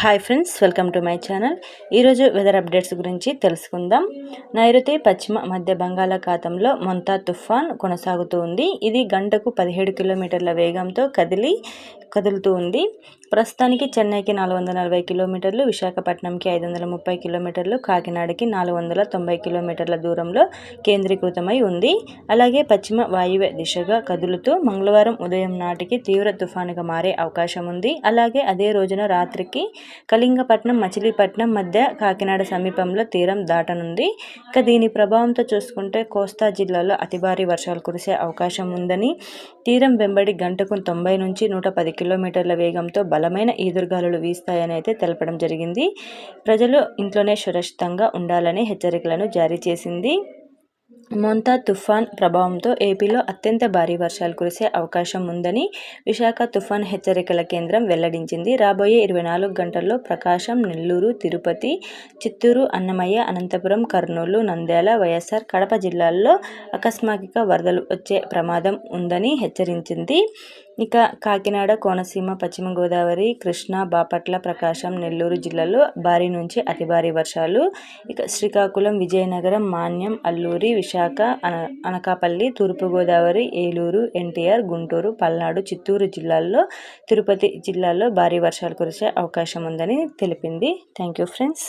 Hi friends welcome to my channel ఈరోజు weather updates గురించి తెలుసుకుందాం. నైరుతి పశ్చిమ మధ్య బంగాళాఖాతంలో మొంతా తుఫాన్ కొనసాగుతూ ఉంది. ఇది గంటకు పదిహేడు కిలోమీటర్ల వేగంతో కదిలి కదులుతూ ఉంది. ప్రస్తుతానికి చెన్నైకి నాలుగు వందల నలభై కిలోమీటర్లు విశాఖపట్నంకి ఐదు వందల ముప్పై కిలోమీటర్లు కాకినాడకి నాలుగు వందల తొంభై కిలోమీటర్ల దూరంలో కేంద్రీకృతమై ఉంది. అలాగే పశ్చిమ వాయువ్య దిశగా కదులుతూ మంగళవారం ఉదయం నాటికి తీవ్ర తుఫానుగా మారే అవకాశం ఉంది. అలాగే అదే రోజున రాత్రికి కళింగపట్నం మచిలీపట్నం మధ్య కాకినాడ సమీపంలో తీరం దాటనుంది. ఇక దీని ప్రభావంతో చూసుకుంటే కోస్తా జిల్లాలో అతి భారీ వర్షాలు కురిసే అవకాశం ఉందని తీరం వెంబడి గంటకు తొంభై నుంచి నూట పది కిలోమీటర్ల వేగంతో బలమైన ఈదురుగాలులు వీస్తాయని అయితే తెలపడం జరిగింది. ప్రజలు ఇంట్లోనే సురక్షితంగా ఉండాలని హెచ్చరికలను జారీ చేసింది. మొంతా తుఫాన్ ప్రభావంతో ఏపీలో అత్యంత భారీ వర్షాలు కురిసే అవకాశం ఉందని విశాఖ తుఫాన్ హెచ్చరికల కేంద్రం వెల్లడించింది. రాబోయే ఇరవై నాలుగు గంటల్లో ప్రకాశం నెల్లూరు తిరుపతి చిత్తూరు అన్నమయ్య అనంతపురం కర్నూలు నంద్యాల వైఎస్ఆర్ కడప జిల్లాల్లో అకస్మాత్తుగా వరదలు వచ్చే ప్రమాదం ఉందని హెచ్చరించింది. ఇక కాకినాడ కోనసీమ పశ్చిమ గోదావరి కృష్ణా బాపట్ల ప్రకాశం నెల్లూరు జిల్లాలో భారీ నుంచి అతి భారీ వర్షాలు. ఇక శ్రీకాకుళం విజయనగరం మాన్యం అల్లూరి విశాఖ అన అనకాపల్లి తూర్పుగోదావరి ఏలూరు ఎన్టీఆర్ గుంటూరు పల్నాడు చిత్తూరు జిల్లాల్లో తిరుపతి జిల్లాలో భారీ వర్షాలు కురిసే అవకాశం ఉందని తెలిపింది. Thank you friends.